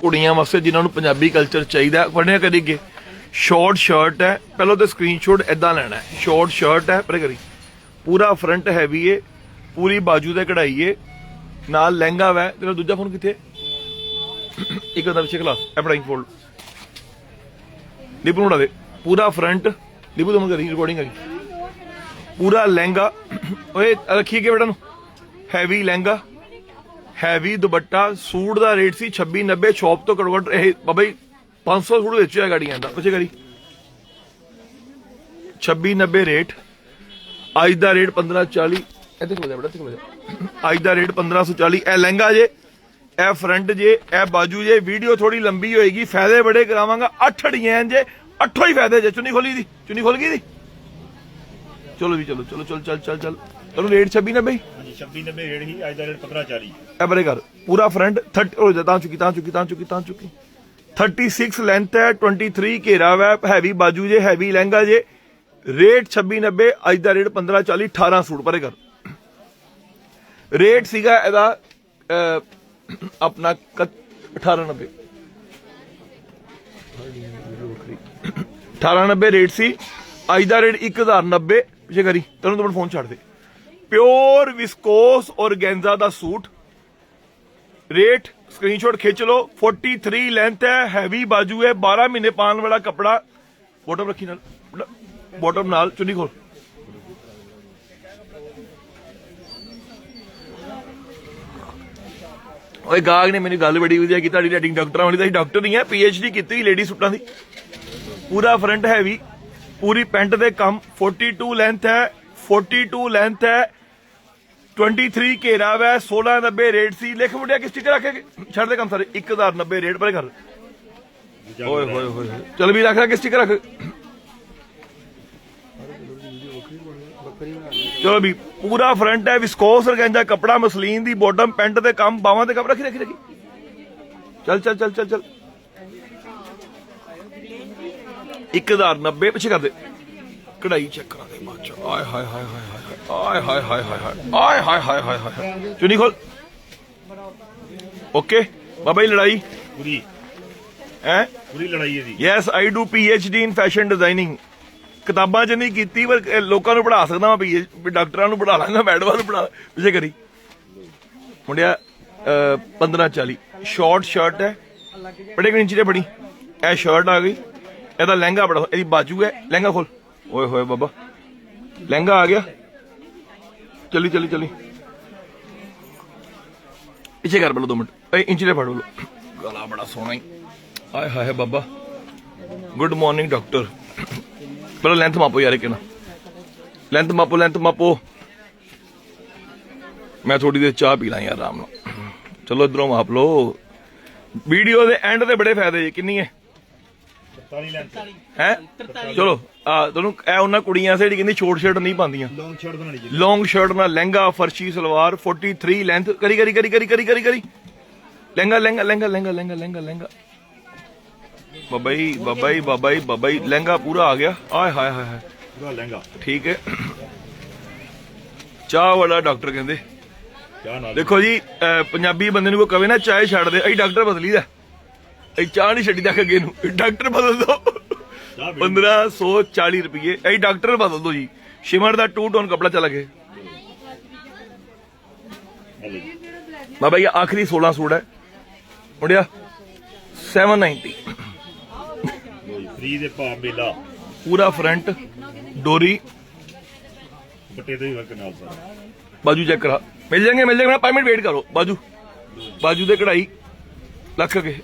ਕੁੜੀਆਂ ਵਾਸਤੇ ਜਿਨ੍ਹਾਂ ਨੂੰ ਪੰਜਾਬੀ ਕਲਚਰ ਚਾਹੀਦਾ ਪੜ੍ਹਨੇ ਕਰੀ ਅੱਗੇ? ਸ਼ਾਰਟ ਸ਼ਰਟ ਹੈ। ਪਹਿਲਾਂ ਤਾਂ ਸਕਰੀਨਸ਼ਾਟ ਇਦਾਂ ਲੈਣਾ ਹੈ। ਸ਼ਾਰਟ ਸ਼ਰਟ ਹੈ। ਪਰੇ ਕਰੀ। ਪੂਰਾ ਫਰੰਟ ਹੈਵੀ ਏ। ਪੂਰੀ ਬਾਜੂ ਤੇ ਕਢਾਈ ਏ। ਨਾਲ ਲਹਿੰਗਾ ਵੈ। ਤੇਰਾ ਦੂਜਾ ਫੋਨ ਕਿੱਥੇ? ਇੱਕ ਦਾ ਪਿੱਛੇ ਖਲਾ। ਇਹ ਫੋਲਡ ਦੀਪੂ ਨੂੰ ਉਡਾ ਦੇ। ਪੂਰਾ ਫਰੰਟ ਦੀਪੂ ਤੋਂ ਕਰੀ ਰਿਕਾਰਡਿੰਗ ਕਰੀ ਪੂਰਾ ਲਹਿੰਗਾ। ਓਏ ਰੱਖੀ ਕੇ ਬੇਟਾ ਨੂੰ। Heavy lehenga. Heavy dupatta, suit ਦਾ ਰੇਟ ਸੀ 2690 ਸ਼ਾਪ ਤੋਂ ਘੱਟੋ ਇਹ ਬਾਬਾ 500 ਸੂਟ ਵੇਚਿਆ ਗਾੜੀਆਂ ਦਾ, ਪਿੱਛੇ ਕਰੀ। 2690 ਰੇਟ, ਅੱਜ ਦਾ ਰੇਟ 1540 ਇੱਥੇ ਖਲੋ ਜਾ ਬੇਟਾ ਖਲੋ ਜਾ ਅੱਜ ਦਾ ਰੇਟ 1540 ਇਹ ਲਹਿੰਗਾ ਜੇ, ਇਹ ਫਰੰਟ ਜੇ, ਇਹ ਬਾਜੂ ਜੇ, ਵੀਡੀਓ ਥੋੜੀ ਲੰਬੀ ਹੋਏਗੀ, ਫਾਇਦੇ ਬੜੇ ਕਰਾਵਾਂਗਾ, ਅੱਠ ਅੜੀਆਂ ਜੇ, ਅੱਠੋ ਹੀ ਫਾਇਦੇ ਜੇ, ਚੁੰਨੀ ਖੋਲੀ ਦੀ, ਚੁੰਨੀ ਖੋਲ ਗਈ ਦੀ ਚਲੋ ਵੀ, ਚਲੋ ਚਲੋ, ਚਲ, ਚੱਲ ਚੱਲ ਚੱਲ ਤੈਨੂੰ ਰੇਟ 2690 ਹਾਂਜੀ 26 90 ਰੇਟ ਹੀ ਅੱਜ ਦਾ ਰੇਟ 1540 ਇਹ ਬਰੇ ਕਰ ਪੂਰਾ ਫਰੰਟ 30 ਹੋ ਜਾ ਤਾਂ ਚੁੱਕੀ ਤਾਂ ਚੁੱਕੀ ਤਾਂ ਚੁੱਕੀ ਤਾਂ ਚੁੱਕੀ। 36 ਲੈਂਥ ਹੈ 23 ਘੇਰਾ ਹੈ ਹੈਵੀ ਬਾਜੂ ਜੇ ਹੈਵੀ ਲਹਿੰਗਾ ਜੇ। ਰੇਟ 2690 ਅੱਜ ਦਾ ਰੇਟ 1540 18 ਸੂਟ ਪਰੇ ਕਰ ਰੇਟ ਸੀਗਾ ਇਹਦਾ ਅਹ, ਆਪਣਾ ਕ- 1890 1890 ਰੇਟ ਸੀ ਅੱਜ ਦਾ ਰੇਟ 1090 ਜੇ ਕਰੀ ਤੈਨੂੰ ਤਾਂ ਫੋਨ ਛੱਡ ਦੇ। ਪਿਓਰ ਵਿਸਕੋਸ ਔਰਗੈਂਜ਼ਾ ਦਾ ਸੂਟ। ਰੇਟ ਸਕਰੀਨਸ਼ਾਟ ਖਿੱਚ ਲਓ। 43 ਲੈਂਥ ਹੈ ਹੈਵੀ ਬਾਜੂ ਹੈ। 12 ਮਹੀਨੇ ਪਾਣ ਵਾਲਾ ਕਪੜਾ। ਬੋਟਮ ਰੱਖੀ ਨਾਲ ਬੋਟਮ ਨਾਲ, ਚੁੰਨੀ ਖੋਲ। ਓਏ ਗਾਗ ਨੇ ਮੈਨੂੰ ਗੱਲ ਬੜੀ ਵਧੀਆ ਕੀਤੀ, ਤੁਹਾਡੀ ਰੇਟਿੰਗ ਡਾਕਟਰਾਂ ਵਾਲੀ ਤਾਂ ਡਾਕਟਰ ਨਹੀਂ ਹੈ ਡੀ ਕੀਤੀ ਹੋਈ ਲੇਡੀ ਸੁੱਟਾਂ ਦੀ। ਪੂਰਾ ਫਰੰਟ ਹੈਵੀ ਪੂਰੀ ਪੈਂਟ ਦੇ ਕੰਮ। 42 ਲੈਂਥ ਹੈ 42 ਲੈਂਥ ਹੈ 23 ਘੇਰਾ ਵੈ 1690 ਰੇਟ ਸੀ। ਲਿਖ ਮੁੰਡਿਆ ਕਿ ਸਟicker ਰੱਖੇ ਛੱਡ ਦੇ ਕੰਮ ਸਾਰੇ। 1090 ਰੇਟ ਪਰ ਕਰ। ਓਏ, ਹੋਏ ਹੋਏ ਹੋਏ। ਵੀ ਰੱਖ ਲੈ ਕਿ ਸਟicker ਰੱਖ? ਚਲੋ ਵੀ, ਪੂਰਾ ਫਰੰਟ ਹੈ ਵਿਸਕੋਸ ਰਗੰਜਾ ਕਪੜਾ ਮਸਲੀਨ ਦੀ ਬਾਟਮ ਪੈਂਟ ਦੇ ਕੰਮ, ਬਾਹਾਂ ਤੇ ਕੰਮ। ਰੱਖੀ ਰੱਖੀ ਰੱਖੀ। ਚੱਲ, ਚਲ, ਚੱਲ ਚੱਲ ਚੱਲ। 1090 ਪਿੱਛੇ ਕਰ ਦੇ। ਕਢਾਈ ਚੈੱਕ ਕਰਾ ਦੇ ਬਾਅਦ ਚ। ਆਏ ਹਾਏ ਹਾਏ ਹਾਏ ਹਾਏ ਹਾਏ ਹਾਏ ਹਾਏ ਹਾਏ ਹਾਏ ਹਾਏ ਹਾਏ ਹਾਏ ਹਾਏ ਚੁਣੀ ਖੋਲ। ਓਕੇ ਬਾਬਾ ਜੀ ਲੜਾਈ। ਪੂਰੀ। ਹੈ? ਪੂਰੀ ਲੜਾਈ ਹੈ ਜੀ। Yes I do D in fashion designing ਕਿਤਾਬਾਂ 'ਚ ਨਹੀਂ ਕੀਤੀ ਪਰ ਲੋਕਾਂ ਨੂੰ ਪੜ੍ਹਾ ਸਕਦਾ ਮੈਂ ਪੀਐਚ ਡਾਕਟਰਾਂ ਨੂੰ ਪੜ੍ਹਾ ਲਾਂਗਾ ਮੈਡਮਾਂ ਨੂੰ ਪੜ੍ਹਾ ਪਿੱਛੇ ਕਰੀ। ਮੁੰਡਿਆ ਅਹ, 1540 ਸ਼ਾਰਟ ਸ਼ਰਟ ਹੈ। ਬੜੇ ਇੰਚ ਦੇ ਬੜੀ। ਇਹ ਸ਼ਰਟ ਆ ਗਈ। ਇਹਦਾ ਲਹਿੰਗਾ ਬੜਾ ਇਹਦੀ ਬਾਜੂ ਹੈ। ਲਹਿੰਗਾ ਖੋਲ। ਓਏ ਹੋਏ ਬਾਬਾ। ਲਹਿੰਗਾ ਆ ਗਿਆ। ਚੱਲੀ ਚੱਲੀ, ਚਲੀ। ਪਿੱਛੇ ਕਰ ਬਲੋ ਦੋ ਮਿੰਟ। ਏ ਇੰਚ ਦੇ ਫੜ ਲੋ ਗਲਾ ਬੜਾ ਸੋਹਣਾ ਹੀ। ਆਏ ਹਾਏ ਬਾਬਾ। ਗੁੱਡ ਮਾਰਨਿੰਗ ਡਾਕਟਰ ਪਹਿਲਾਂ ਲੈਂਥ ਮਾਪੋ ਯਾਰ ਕਿਨਾ ਲੈਂਥ ਮਾਪੋ ਲੈਂਥ ਮਾਪੋ। ਮੈਂ ਥੋੜੀ ਦੇਰ ਚਾਹ ਪੀ ਲਾਂ ਯਾਰ ਆਰਾਮ ਨਾਲ। ਚਲੋ ਇਧਰੋਂ ਮਾਪ ਲੋ ਵੀਡੀਓ ਦੇ ਐਂਡ ਤੇ ਬੜੇ ਫਾਇਦੇ ਜੀ। ਕਿੰਨੀ ਹੈ? ਹੈ? ਚਲੋ ਆ ਤੁਹਾਨੂੰ ਇਹ ਉਹਨਾਂ ਕੁੜੀਆਂ ਸੇ ਜਿਹੜੀ ਕਹਿੰਦੀ ਛੋਟ ਸ਼ਰਟ ਨਹੀਂ ਪਾਉਂਦੀਆਂ। ਲੌਂਗ ਸ਼ਰਟ ਬਣਾਣੀ ਜੀ। ਲੌਂਗ ਸ਼ਰਟ ਨਾਲ ਲਹਿੰਗਾ ਫਰਸ਼ੀ ਸਲਵਾਰ 43 ਲੈਂਥ ਕਰੀ ਕਰੀ ਕਰੀ ਕਰੀ ਕਰੀ ਕਰੀ ਕਰੀ। ਲਹਿੰਗਾ ਲਹਿੰਗਾ ਲਹਿੰਗਾ ਲਹਿੰਗਾ ਲਹਿੰਗਾ ਲਹਿੰਗਾ ਲਹਿੰਗਾ। ਬਾਬਾ ਜੀ ਬਾਬਾ ਜੀ ਬਾਬਾ ਜੀ ਬਾਬਾ ਜੀ ਲਹਿੰਗਾ ਪੂਰਾ ਆ ਗਿਆ। ਆਏ ਹਾਏ ਹਾਏ ਹਾਏ। ਪੂਰਾ ਲਹਿੰਗਾ। ਠੀਕ ਹੈ। ਚਾਹ ਵਾਲਾ ਡਾਕਟਰ ਕਹਿੰਦੇ। ਦੇਖੋ ਜੀ ਪੰਜਾਬੀ ਬੰਦੇ ਨੂੰ ਕੋਈ ਕਵੇ ਨਾ ਚਾਹ ਛੱਡ ਦੇ ਅਸੀਂ ਡਾਕਟਰ ਬਦਲੀ ਅਸੀਂ ਚਾਹ ਨਹੀਂ ਛੱਡੀ ਦਾ ਅੱਗੇ ਨੂੰ। ਡਾਕਟਰ ਬਦਲ ਦੋ। ਚਾਹ ਪੀ 1540 ਰੁਪਏ ਅਸੀਂ ਡਾਕਟਰ ਬਦਲ ਦੋ ਜੀ। ਸ਼ਿਮਰ ਦਾ ਟੂ ਟੋਨ ਕਪੜਾ ਚਲਾ ਗਏ ਬਾਬਾ ਜੀ ਆਖਰੀ 16 ਸੂਟ ਹੈ। ਮੁੰਡਿਆ 790 ਫ੍ਰੀ ਦੇ ਭਾਅ ਮੇਲਾ। ਪੂਰਾ ਫਰੰਟ ਡੋਰੀ। ਬੱਟੇ ਦੇ ਵਰਕ ਨਾਲ ਸਾਰਾ। ਬਾਜੂ ਚੈੱਕ ਕਰਾ। ਮਿਲ ਜਾਣਗੇ ਮਿਲ ਜਾਣਗੇ। 5 ਮਿੰਟ ਵੇਟ ਕਰੋ। ਬਾਜੂ। ਬਾਜੂ ਦੇ ਕਢਾਈ। ਲੱਖ ਕੇ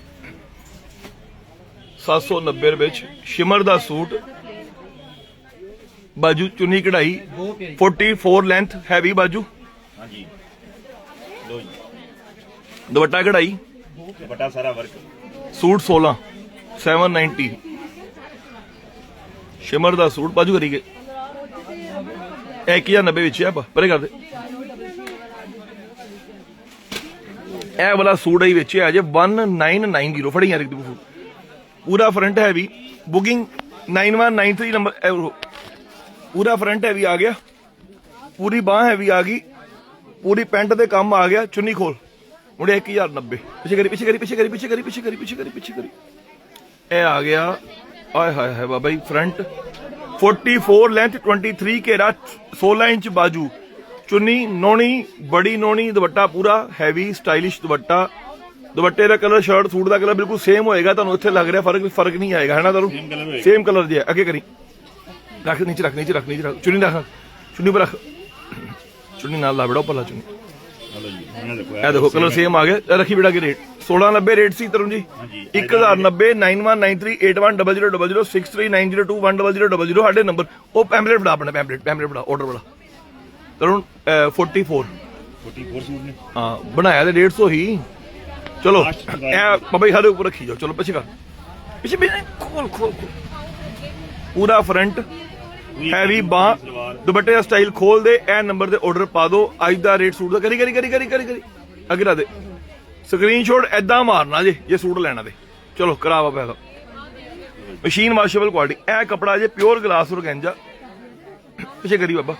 790 ਰੁਪਏ ਚ ਸ਼ਿਮਰ ਦਾ ਸੂਟ। ਬਾਜੂ ਚੁੰਨੀ ਕਢਾਈ। 44 ਲੈਂਥ ਹੈਵੀ ਬਾਜੂ। ਹਾਂਜੀ। ਲੋ ਜੀ। ਦੁਪੱਟਾ ਕਢਾਈ। ਦੁਪੱਟਾ ਸਾਰਾ ਵਰਕ ਸੂਟ 16 790 ਸ਼ਿਮਰ ਦਾ ਸੂਟ ਬਾਜੂ ਕਰੀ ਗਏ। ਇਹ 1090 ਵਿੱਚ ਆ ਪਰੇ ਕਰ ਦੇ। ਇਹ ਵਾਲਾ ਸੂਟ ਹੀ ਵਿੱਚ ਆ ਜੇ 1990 ਫੜੀ ਯਾਰ ਇੱਕ ਪੂਰਾ ਫਰੰਟ ਹੈ ਵੀ ਬੁਕਿੰਗ 9193 ਨੰਬਰ ਪੂਰਾ ਫਰੰਟ ਹੈ ਆ ਗਿਆ। ਪੂਰੀ ਬਾਹ ਹੈ ਆ ਗਈ। ਪੂਰੀ ਪੈਂਟ ਦੇ ਕੰਮ ਆ ਗਿਆ। ਚੁੰਨੀ ਖੋਲ। ਮੁੰਡੇ 1090 ਪਿੱਛੇ ਕਰੀ ਪਿੱਛੇ ਕਰੀ ਪਿੱਛੇ ਕਰੀ ਪਿੱਛੇ ਕਰੀ ਪਿੱਛੇ ਕਰੀ ਪਿੱਛੇ ਕਰੀ ਪਿੱਛੇ ਕਰੀ। ਇਹ ਆ ਗਿਆ। ਆਏ ਹਾਏ ਹਾਏ ਬਾਬਾ ਜੀ, ਫਰੰਟ। 44 ਲੈਂਥ 23 ਘੇਰਾ 16 ਇੰਚ ਬਾਜੂ। ਚੁੰਨੀ ਨੋਣੀ, ਬੜੀ ਨੋਣੀ, ਦੁਪੱਟਾ ਪੂਰਾ, ਹੈਵੀ, ਸਟਾਈਲਿਸ਼ ਦੁਪੱਟਾ। ਦੁਪੱਟੇ ਦਾ ਕਲਰ ਸ਼ਰਟ ਸੂਟ ਦਾ ਕਲਰ ਬਿਲਕੁਲ ਸੇਮ ਹੋਏਗਾ ਤੁਹਾਨੂੰ ਇੱਥੇ ਲੱਗ ਰਿਹਾ ਫ਼ਰਕ ਫ਼ਰਕ ਨਹੀਂ ਆਏਗਾ ਹੈ ਨਾ ਤੁਹਾਨੂੰ। ਸੇਮ ਕਲਰ ਜਿਹਾ ਅੱਗੇ ਕਰੀ। ਰੱਖ ਨੀਚੇ ਰੱਖ ਨੀਚੇ ਰੱਖ ਨੀਚੇ ਰੱਖ। ਚੁੰਨੀ ਰੱਖ। ਚੁੰਨੀ ਪਰ ਰੱਖ। ਚੁੰਨੀ ਨਾਲ ਲਾ ਬੜਾ ਉੱਪਰ ਲਾ ਚੁੰਨੀ ਜੀ ਇਹ ਦੇਖੋ ਕਲਰ ਸੇਮ ਆ ਗਿਆ ਰੱਖੀ ਬੇਟਾ ਕੀ ਰੇਟ 1690 ਰੇਟ ਸੀ ਤਰੁਣ ਜੀ। ਹਾਂਜੀ। 1090 919381006390210000 ਸਾਡੇ ਨੰਬਰ ਉਹ ਪੈਂਪਲੇਟ ਬੜਾ ਆਪਣਾ ਪੈਂਪਲੇਟ ਪੈਂਪਲੇਟ ਬੜਾ ਆਰਡਰ ਬੜਾ ਤਰੁਣ ਅਹ, 44 44 ਸੂਟ ਨੇ। ਹਾਂ ਬਣਾਇਆ ਤੇ 150 ਹੀ। ਚਲੋ। ਇਹ ਬਾਬਾ ਜੀ ਸਾਡੇ ਉੱਪਰ ਰੱਖੀ ਜਾਓ। ਚਲੋ ਪਿੱਛੇ ਕਰ। ਪਿੱਛੇ ਪਿੱਛੇ ਖੋਲ ਖੋਲ ਖੋਲ। ਪੂਰਾ ਫਰੰਟ ਹੈਵੀ ਬਾਹ। ਦੁਪੱਟੇ ਦਾ ਸਟਾਈਲ ਖੋਲ ਦੇ ਇਹ ਨੰਬਰ ਤੇ ਆਰਡਰ ਪਾ ਦਿਓ ਅੱਜ ਦਾ ਰੇਟ ਸੂਟ ਦਾ। ਕਰੀ ਕਰੀ ਕਰੀ ਕਰੀ ਕਰੀ ਕਰੀ। ਅੱਗੇ ਲਾ ਦੇ। ਸਕਰੀਨਸ਼ਾਟ ਐਦਾਂ ਮਾਰਨਾ ਜੇ ਜੇ ਸੂਟ ਲੈਣਾ ਤੇ। ਚਲੋ ਕਰਾਵਾ ਪੈਦਾ ਮਸ਼ੀਨ ਵਾਸ਼ੇਬਲ ਕੁਆਲਿਟੀ ਇਹ ਕਪੜਾ ਜੇ ਪਿਓਰ ਗਲਾਸ ਔਰਗੈਂਜਾ ਪਿੱਛੇ ਕਰੀ ਬਾਬਾ।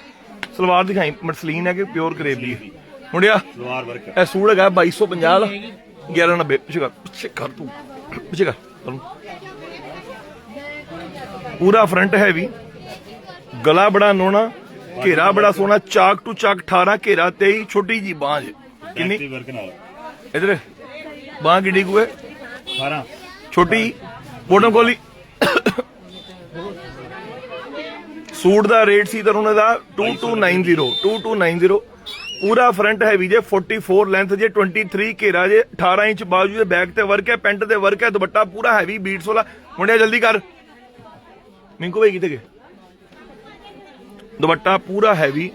ਸਲਵਾਰ ਦਿਖਾਈ। ਮਸਲੀਨ ਹੈ ਕਿ ਪਿਓਰ ਕਰੇਬ ਦੀ ਹੈ। ਮੁੰਡਿਆ ਸਲਵਾਰ ਵਰਕ ਇਹ ਸੂਟ ਹੈਗਾ 2250 ਦਾ 1190 ਪਿੱਛੇ ਕਰ ਪਿੱਛੇ ਕਰ ਤੂੰ ਪਿੱਛੇ ਕਰ ਤੈਨੂੰ ਪੂਰਾ ਫਰੰਟ ਹੈਵੀ ਗਲਾ ਬੜਾ ਨੋਣਾ ਘੇਰਾ ਬੜਾ ਸੋਹਣਾ ਚਾਕ ਟੂ ਚਾਕ 18 ਘੇਰਾ 23 ਛੋਟੀ ਜੀ ਬਾਂਹ ਜੇ ਕਿੰਨੀ? ਕਿੰਨੀ ਵਰਕ ਨਾਲ। ਇਧਰ ਬਾਂਹ ਕਿੱਡੀ ਕੁ ਹੈ? 18 ਛੋਟੀ ਬੋਟਮ ਕੋਲੀ। ਸੂਟ ਦਾ ਰੇਟ ਸੀ ਤੁਹਾਨੂੰ ਇਹਦਾ 2290 2290 ਪੂਰਾ ਫਰੰਟ ਹੈਵੀ ਜੇ 44 ਲੈਂਥ ਜੇ 23 ਘੇਰਾ ਜੇ 18 ਇੰਚ ਬਾਜੂ ਦੇ ਬੈਕ ਤੇ ਵਰਕ ਹੈ ਪੈਂਟ ਤੇ ਵਰਕ ਹੈ ਦੁਪੱਟਾ ਪੂਰਾ ਹੈਵੀ ਬੀਟਸ ਵਾਲਾ ਮੁੰਡਿਆ ਜਲਦੀ ਕਰ। ਮਿੰਕੂ ਭਾਈ ਕਿੱਥੇ ਗਏ? ਦੁਪੱਟਾ ਪੂਰਾ ਹੈਵੀ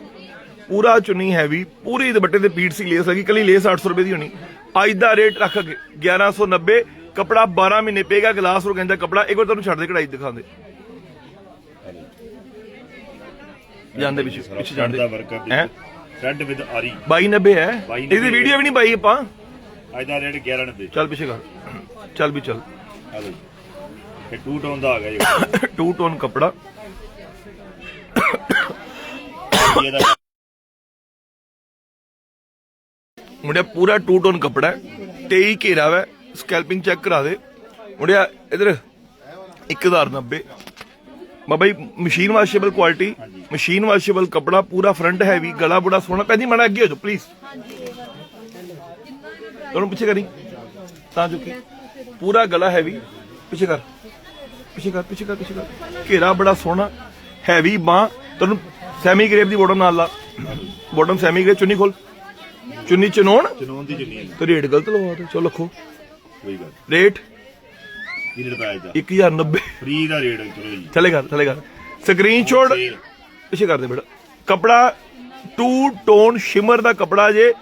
ਪੂਰਾ ਚੁੰਨੀ ਹੈਵੀ ਪੂਰੀ ਦੁਪੱਟੇ ਤੇ ਪੀਟ ਸੀ ਲੇਸ ਹੈਗੀ ਕੱਲੀ ਲੇਸ 800 ਰੁਪਏ ਦੀ ਹੋਣੀ। ਅੱਜ ਦਾ ਰੇਟ ਰੱਖ ਕੇ 1190 ਕਪੜਾ 12 ਮਹੀਨੇ ਪਏਗਾ ਗਲਾਸ ਰੋ ਕਹਿੰਦਾ ਕਪੜਾ ਇੱਕ ਵਾਰ ਤੁਹਾਨੂੰ ਛੱਡ ਦੇ ਕਢਾਈ ਦਿਖਾਉਂਦੇ। ਜਾਂਦੇ ਪਿੱਛੇ ਪਿੱਛੇ ਜਾਂਦੇ। ਦਾ ਹੈ? ਰੈਡ ਵਿਦ ਆਰੀ 2290 ਹੈ। 2290 ਇਹਦੀ ਵੀਡੀਓ ਵੀ ਨਹੀਂ ਪਾਈ ਆਪਾਂ। ਅੱਜ ਦਾ ਰੇਟ 1190 ਚੱਲ ਪਿੱਛੇ ਕਰ। ਚੱਲ ਵੀ ਚੱਲ। ਇਹ ਟੂ ਟੋਨ ਦਾ ਆ ਗਿਆ ਜੀ। ਟੂ ਟੋਨ ਕਪੜਾ। ਇਹਦਾ ਮੁੰਡਿਆ ਪੂਰਾ ਟੂ ਟੋਨ ਕਪੜਾ ਹੈ। 23 ਘੇਰਾ ਹੈ ਸਕੈਲਪਿੰਗ ਚੈੱਕ ਕਰਾ ਦੇ। ਮੁੰਡਿਆ ਇਧਰ 1090 ਬਾਬਾ ਜੀ machine washable quality machine washable ਕਪੜਾ ਪੂਰਾ ਫਰੰਟ ਹੈਵੀ ਗਲਾ ਬੜਾ ਸੋਹਣਾ। ਪੈਂਦੀ ਮੜਾ ਅੱਗੇ ਹੋ ਜਾਓ ਪਲੀਜ਼ ਤੁਹਾਨੂੰ ਪਿੱਛੇ ਕਰੀ। ਤਾਂ ਚੁੱਕੀ ਪੂਰਾ ਗਲਾ ਹੈਵੀ ਪਿੱਛੇ ਕਰ। ਪਿੱਛੇ ਕਰ ਪਿੱਛੇ ਕਰ ਪਿੱਛੇ ਕਰ। ਘੇਰਾ ਬੜਾ ਸੋਹਣਾ ਹੈਵੀ ਬਾਹ। ਤੁਹਾਨੂੰ ਸੈਮੀ ਗ੍ਰੇਪ ਦੀ ਬੋਟਮ ਨਾਲ ਲਾ। ਬੋਟਮ ਸੈਮੀ ਗ੍ਰੇਪ ਚੁੰਨੀ ਖੋਲ। ਚੁੰਨੀ ਚਨੋਣ। ਚਨੋਨ ਦੀ ਚੁੰਨੀ ਹੈ ਤੇ ਰੇਟ ਗਲਤ ਲਵਾ ਦੇ। ਚਲੋ ਲਖੋ ਕੋਈ ਗੱਲ ਰੇਟ ਰੇਟ ਪਾਇਆ ਦਾ 1090 ਫ੍ਰੀ ਦਾ ਰੇਟ ਚਲੋ ਜੀ। ਚਲੇ ਕਰ ਚਲੇ ਕਰ। ਸਕਰੀਨਸ਼ਾਟ। ਪਿੱਛੇ ਕਰ ਦੇ ਬੇਟਾ। ਕਪੜਾ ਟੂ ਟੋਨ ਸ਼ਿਮਰ ਦਾ ਕਪੜਾ ਜੇ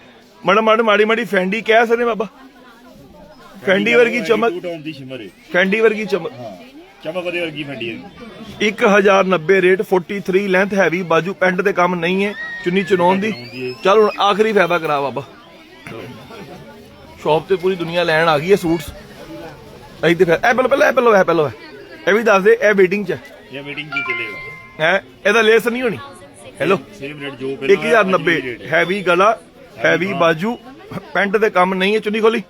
ਮੜ ਮੜ ਮਾੜੀ ਮਾੜੀ ਫੈਂਡੀ ਕਹਿ ਸਕਦੇ ਬਾਬਾ। ਫੈਂਡੀ ਵਰਗੀ ਚਮਕ। ਟੂ ਟੋਨ ਦੀ ਸ਼ਿਮਰ ਹੈ ਫੈਂਡੀ ਵਰਗੀ ਚਮਕ। ਹਾਂ। ਚਮਕ ਉਹਦੇ ਵਰਗੀ ਫੰਡੀ ਹੈ 1090 ਰੇਟ 43 ਲੈਂਥ ਹੈਵੀ ਬਾਜੂ ਪੈਂਟ ਤੇ ਕੰਮ ਨਹੀਂ ਹੈ ਚੁੰਨੀ ਚਨੋਨ ਦੀ। ਚੁਣਾਉਣ ਦੀ ਹੈ। ਚੱਲ ਹੁਣ ਆਖਰੀ ਫਾਇਦਾ ਕਰਾ ਬਾਬਾ। ਸ਼ਾਪ ਤੇ ਪੂਰੀ ਦੁਨੀਆ ਲੈਣ ਆ ਗਈ ਹੈ ਸੂਟਸ। ਤੇ ਫਿਰ ਇਹ ਪਹਿਲਾਂ ਪਹਿਲਾਂ ਇਹ ਪਹਿਲਾਂ ਇਹ ਪਹਿਲਾਂ। ਇਹ ਵੀ ਦੱਸ ਦੇ ਇਹ ਵੇਟਿੰਗ ਚ ਇਹ ਮੀਟਿੰਗ ਕੀ ਚੱਲੇਗਾ। ਹੈ? ਇਹਦਾ ਲੇਸ ਨਹੀਂ ਹੋਣੀ? ਹੈਲੋ ਸੇਮ ਰੇਟ ਜੋ ਪਹਿਲਾਂ 1090 ਹੈਵੀ ਗਲਾ ਹੈਵੀ ਬਾਜੂ ਪੈਂਟ ਤੇ ਕੰਮ ਨਹੀਂ ਹੈ ਚੁੰਨੀ ਖੋਲੀ।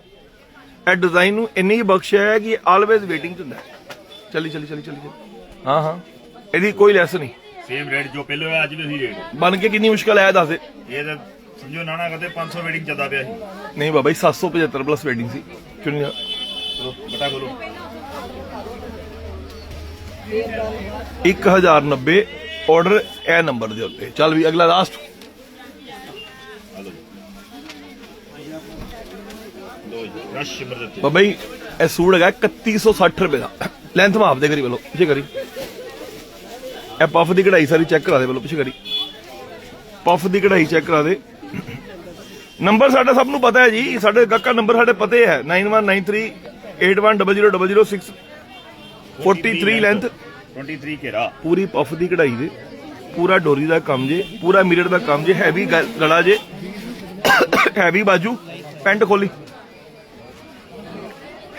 ਇਹ ਡਿਜ਼ਾਈਨ ਨੂੰ ਇੰਨੀ ਹੀ ਬਖਸ਼ਿਆ ਹੈ ਕਿ ਆਲਵੇਜ਼ ਵੇਟਿੰਗ ਚ ਹੁੰਦਾ ਹੈ। ਚੱਲੀ ਚੱਲੀ ਚੱਲੀ ਚੱਲੀ। ਚੱਲੀ। ਹਾਂ ਹਾਂ। ਇਹਦੀ ਕੋਈ ਲੈਸ ਨਹੀਂ। ਸੇਮ ਰੇਟ ਜੋ ਪਹਿਲਾਂ ਹੋਇਆ ਅੱਜ ਵੀ ਉਹੀ ਰੇਟ ਬਣ ਕੇ ਕਿੰਨੀ ਮੁਸ਼ਕਲ ਹੈ ਇਹ ਦੱਸ ਦੇ। ਇਹ ਤਾਂ ਸਮਝੋ ਨਾ ਨਾ ਕਦੇ 500 ਵੇਟਿੰਗ ਚੱਲਦਾ ਪਿਆ ਸੀ। ਨਹੀਂ ਬਾਬਾ ਜੀ 775 ਪਲੱਸ ਵੇਟਿੰਗ ਸੀ। ਚੁੰਨੀ ਦਾ। ਚਲੋ ਬਟਾ ਬੋਲੋ 1090 ਆਰਡਰ ਇਹ ਨੰਬਰ ਦੇ ਉੱਤੇ। ਚੱਲ ਵੀ ਅਗਲਾ ਲਾਸਟ ਜੀ ਇਹ ਸੂਟ ਹੈਗਾ 3160 ਰੁਪਏ ਦਾ। ਲੈਂਥ ਮਾਪ ਦੇ ਕਰੀ ਵੱਲੋਂ ਪਿੱਛੇ ਕਰੀ। ਇਹ ਪਫ ਦੀ ਕਢਾਈ ਸਾਰੀ ਚੈੱਕ ਕਰਾ ਦੇ ਵੱਲੋਂ ਪਿੱਛੇ ਕਰੀ। ਪਫ ਦੀ ਕਢਾਈ ਚੈੱਕ ਕਰਾ ਦੇ। ਨੰਬਰ ਸਾਡਾ ਸਭ ਨੂੰ ਪਤਾ ਹੈ ਜੀ ਸਾਡੇ ਗੱਕਾ ਨੰਬਰ ਸਾਡੇ ਪਤੇ ਹੈ। 9193810006 43 ਲੈਂਥ 23 ਘੇਰਾ। ਪੂਰੀ ਪਫ ਦੀ ਕਢਾਈ ਦੇ ਪੂਰਾ ਡੋਰੀ ਦਾ ਕੰਮ ਜੇ ਪੂਰਾ ਮਿਰਰ ਦਾ ਕੰਮ ਜੇ ਹੈਵੀ ਗਲਾ ਜੇ ਹੈਵੀ ਬਾਜੂ ਪੈਂਟ ਖੋਲੀ।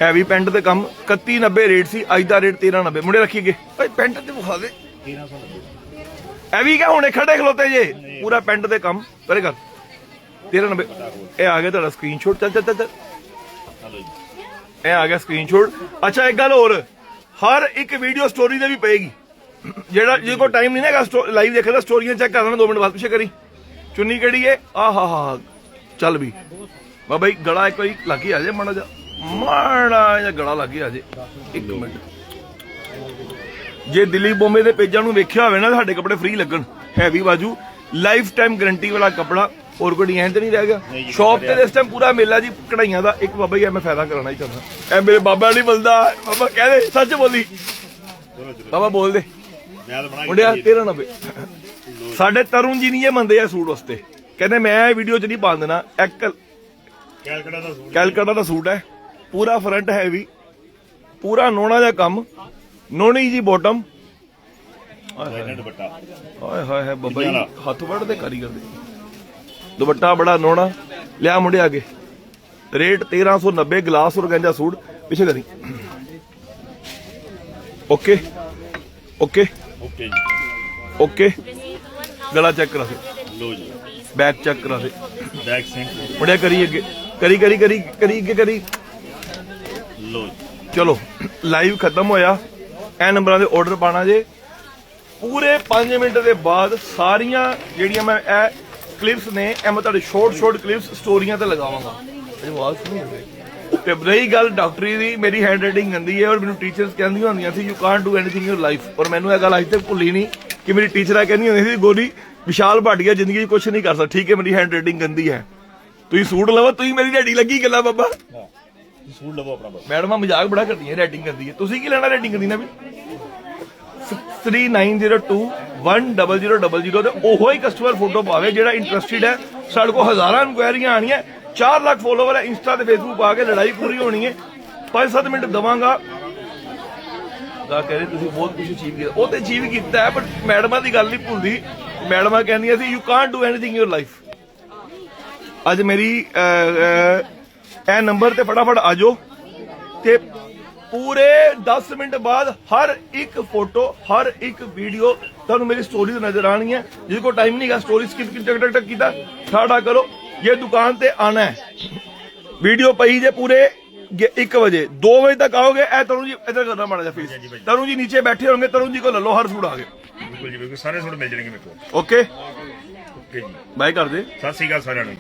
ਹੈਵੀ ਪੈਂਟ ਤੇ ਕੰਮ 3190 ਰੇਟ ਸੀ ਅੱਜ ਦਾ ਰੇਟ 1390 ਮੁੰਡੇ ਰੱਖੀਗੇ ਭਾਈ ਪੈਂਟ ਤੇ ਵਿਖਾ ਦੇ 1390 ਐ ਵੀ ਕਾ ਹੁਣੇ ਖੜੇ ਖਲੋਤੇ ਜੇ? ਪੂਰਾ ਪੈਂਟ ਤੇ ਕੰਮ। ਕਰੇ। ਕਰ 1390 ਇਹ ਆ ਗਿਆ ਤੁਹਾਡਾ ਸਕਰੀਨਸ਼ਾਟ ਚੱਲ ਚੱਲ ਚੱਲ ਇਹ ਆ ਗਿਆ ਸਕਰੀਨਸ਼ਾਟ ਅੱਛਾ, ਇੱਕ ਗੱਲ ਹੋਰ। ਹਰ ਇੱਕ ਵੀਡੀਓ ਸਟੋਰੀ ਦੇ ਵੀ ਪਏਗੀ। ਜਿਹੜਾ ਜਿਹਦੇ ਕੋਲ ਟਾਈਮ ਨਹੀਂ ਹੈਗਾ ਲਾਈਵ ਦੇਖਣ ਦਾ ਸਟੋਰੀਆਂ ਚੈੱਕ ਕਰ ਲੈਣਾ 2 ਮਿੰਟ ਬਾਅਦ ਪਿੱਛੇ ਕਰੀ। ਚੁੰਨੀ ਕਿਹੜੀ ਏ? ਆਹਾ, ਹਾ ਚੱਲ ਵੀ। ਬਾ ਬਈ, ਗਲਾ ਇੱਕ ਵਾਰੀ ਲੱਗੀ ਆ ਜੇ ਮਾੜਾ ਜਾ ਮਾੜਾ ਜਿਹਾ ਗਲਾ ਲੱਗੀ ਆ ਜੇ ਇੱਕ ਮਿੰਟ। ਜੇ ਦਿੱਲੀ ਬੰਬੇ ਦੇ ਪੇਜਾਂ ਨੂੰ ਵੇਖਿਆ ਹੋਵੇ ਨਾ, ਸਾਡੇ ਕੱਪੜੇ ਫ੍ਰੀ ਲੱਗਣ। ਹੈਵੀ ਬਾਜੂ। ਲਾਈਫ ਟਾਈਮ ਗਾਰੰਟੀ ਵਾਲਾ ਕੱਪੜਾ। ਹੋਰ ਕੋਈ ਡਿਜ਼ਾਈਨ ਤੇ ਨਹੀਂ ਰਹਿ ਗਿਆ? ਸ਼ਾਪ ਤੇ ਇਸ ਟਾਈਮ ਪੂਰਾ ਮੇਲਾ ਜੀ ਕਢਾਈਆਂ ਦਾ। ਇੱਕ ਬਾਬਾ ਜੀ ਮੈਂ ਫਾਇਦਾ ਕਰਾਉਣਾ ਹੀ ਚਾਹੁੰਦਾ। ਐ ਮੇਰੇ ਬਾਬਾ ਨਹੀਂ ਬੋਲਦਾ। ਬਾਬਾ ਕਹਦੇ ਸੱਚ ਬੋਲੀ। ਬਾਬਾ ਬੋਲ ਦੇ। ਮੁੰਡਿਆ ਦਿੱਤੀ 1390 ਸਾਡੇ ਤਰੁਣ ਜੀ ਨਹੀਂ ਇਹ ਮੰਨਦੇ ਆ ਸੂਟ ਵਾਸਤੇ। ਕਹਿੰਦੇ ਮੈਂ ਇਹ ਵੀਡੀਓ ਚ ਨਹੀਂ ਪਾ ਦੇਣਾ। ਇੱਕ ਕੈਲਕਟਾ ਦਾ ਸੂਟ ਕੈਲਕਟਾ ਦਾ ਸੂਟ ਹੈ। ਪੂਰਾ ਫਰੰਟ ਹੈਵੀ ਪੂਰਾ ਨੋਣਾ ਦਾ ਕੰਮ। ਨੋਣੀ ਜੀ ਬਾਟਮ ਹਾਏ। ਹਾਏ ਹਾਏ ਬੱਬਾ ਜੀ। ਹੱਥ ਵੜਦੇ ਕਾਰੀਗਰ ਦੇ। ਦੁਪੱਟਾ ਬੜਾ ਨੋਣਾ। ਲਿਆ ਮੁੰਡਿਆ ਅੱਗੇ। ਰੇਟ 1390 ਗਲਾਸ ਔਰਗੈਂਜਾ ਸੂਟ ਪਿੱਛੇ ਕਰੀ ਓਕੇ ਓਕੇ ਓਕੇ ਜੀ। ਓਕੇ। ਗਲਾ ਚੈੱਕ ਕਰਾ ਦੇ। ਲੋ ਜੀ। ਬੈਕ ਚੈੱਕ ਕਰਾ ਦੇ। ਬੈਕ ਸਿੰਕ ਮੁੰਡਿਆ ਕਰੀ ਅੱਗੇ। ਕਰੀ ਕਰੀ ਕਰੀ ਕਰੀ ਅੱਗੇ ਕਰੀ। ਲੋ ਜੀ। ਚਲੋ ਲਾਈਵ ਖਤਮ ਹੋਇਆ। ਇਹ ਨੰਬਰਾਂ ਦੇ ਆਰਡਰ ਪਾਣਾ ਜੇ। ਪੂਰੇ 5 ਮਿੰਟ ਦੇ ਬਾਅਦ ਸਾਰੀਆਂ ਜਿਹੜੀਆਂ ਮੈਂ ਇਹ ਕਲਿੱਪਸ ਨੇ ਇਹ ਮੈਂ ਤੁਹਾਡੇ ਸ਼ਾਰਟ ਸ਼ਾਰਟ ਕਲਿੱਪਸ ਸਟੋਰੀਆਂ ਤੇ ਲਗਾਵਾਂਗਾ। ਇਹ ਆਵਾਜ਼ ਸੁਣੀ ਹੋਵੇ ਤੇ ਰਹੀ ਗੱਲ ਡਾਕਟਰੀ ਦੀ ਮੇਰੀ ਹੈਂਡ ਰਾਈਟਿੰਗ ਗੰਦੀ ਹੈ ਔਰ ਮੈਨੂੰ ਟੀਚਰਸ ਕਹਿੰਦੀਆਂ ਹੁੰਦੀਆਂ ਸੀ you can't do anything in your life ਔਰ ਮੈਨੂੰ ਇਹ ਗੱਲ ਅੱਜ ਤੱਕ ਭੁੱਲੀ ਨਹੀਂ ਕਿ ਮੇਰੀ ਟੀਚਰਾਂ ਕਹਿੰਦੀਆਂ ਹੁੰਦੀਆਂ ਸੀ ਗੋਰੀ ਵਿਸ਼ਾਲ ਭਾਟੀਆ ਜ਼ਿੰਦਗੀ 'ਚ ਕੁਝ ਨਹੀਂ ਕਰ ਸਕਦਾ। ਠੀਕ ਹੈ ਮੇਰੀ ਹੈਂਡ ਰਾਈਟਿੰਗ ਗੰਦੀ ਹੈ। ਤੁਸੀਂ ਸੂਟ ਲਵੋ ਤੁਸੀਂ ਮੇਰੀ ਢੱਡੀ ਲੱਗੀ ਗੱਲਾਂ ਬਾਬਾ। ਸੂਟ ਲਵੋ ਆਪਣਾ ਮੈਡਮਾਂ ਮਜ਼ਾਕ ਬੜਾ ਕਰਦੀਆਂ ਰੈਟਿੰਗ ਕਰਦੀ ਹੈ। ਤੁਸੀਂ ਕੀ ਲੈਣਾ ਰੈਟਿੰਗ ਕਰਦੀ ਨਾ ਵੀ? 3902100000 ਤੇ ਉਹੋ ਹੀ ਕਸਟਮਰ ਫੋਟੋ ਪਾਵੇ ਜਿਹੜਾ ਇੰਟਰਸਟਿਡ ਹੈ। ਸਾਡੇ ਕੋਲ ਹਜ਼ਾਰਾਂ ਇਨਕੁਆਇਰੀਆਂ ਆਣੀਆਂ 4 ਲੱਖ ਫੋਲੋਵਰ ਹੈ। ਇੰਸਟਾ ਤੇ ਫੇਸਬੁੱਕ ਪਾ ਕੇ ਲੜਾਈ ਪੂਰੀ ਹੋਣੀ ਹੈ। 5-7 ਮਿੰਟ ਦਵਾਂਗਾ। ਦਾ ਕਹ ਤੁਸੀਂ ਬਹੁਤ ਕੁਝ ਅਚੀਵ ਕੀਤਾ। ਉਹ ਤੇ ਅਚੀਵ ਕੀਤਾ ਹੈ ਬਟ ਮੈਡਮਾਂ ਦੀ ਗੱਲ ਨਹੀਂ ਭੁੱਲਦੀ। ਮੈਡਮਾਂ ਕਹਿੰਦੀਆਂ ਸੀ you can't do anything in life ਅੱਜ ਮੇਰੀ ਇਹ ਨੰਬਰ ਤੇ ਫਟਾਫਟ ਆ ਜਾਓ ਤੇ ਪੂਰੇ 10 ਮਿੰਟ ਬਾਅਦ ਹਰ ਇੱਕ ਫੋਟੋ ਹਰ ਇੱਕ ਵੀਡੀਓ ਤੁਹਾਨੂੰ ਮੇਰੀ ਸਟੋਰੀ ਨਜ਼ਰ ਆਣੀ ਹੈ ਜਿਹਦੇ ਕੋਲ ਟਾਈਮ ਨਹੀਂਗਾ ਸਟੋਰੀ ਸਕਿਪ ਟਕ ਟਕ ਟਕ ਕੀਤਾ ਠਾੜਾ ਕਰੋ। ਇਹ ਦੁਕਾਨ ਤੇ ਆਣਾ ਹੈ ਵੀਡੀਓ ਪਈ ਜੇ ਪੂਰੇ 1 ਵਜੇ 2 ਵਜੇ ਤੱਕ ਆਓਗੇ ਇਹ ਤਰੁਣ ਜੀ ਇੱਧਰ ਕਰਨਾ ਮਾੜਾ ਜਿਹਾ ਫੇਸ ਤਰੁਣ ਜੀ ਨੀਚੇ ਬੈਠੇ ਹੋਣਗੇ ਤਰੁਣ ਜੀ ਕੋਲ ਲੈ ਲਓ ਹਰ ਸੂਟ ਆ ਗਏ। ਬਿਲਕੁਲ ਜੀ ਬਿਲਕੁਲ ਸਾਰੇ ਸੂਟ ਮਿਲ ਜਾਣਗੇ ਮੇਰੇ ਕੋਲ। ਓਕੇ ਓਕੇ ਜੀ। ਬਾਏ ਕਰ ਦੇ ਸਤਿ ਸ਼੍ਰੀ ਅਕਾਲ ਸਾਰਿਆਂ ਨੂੰ।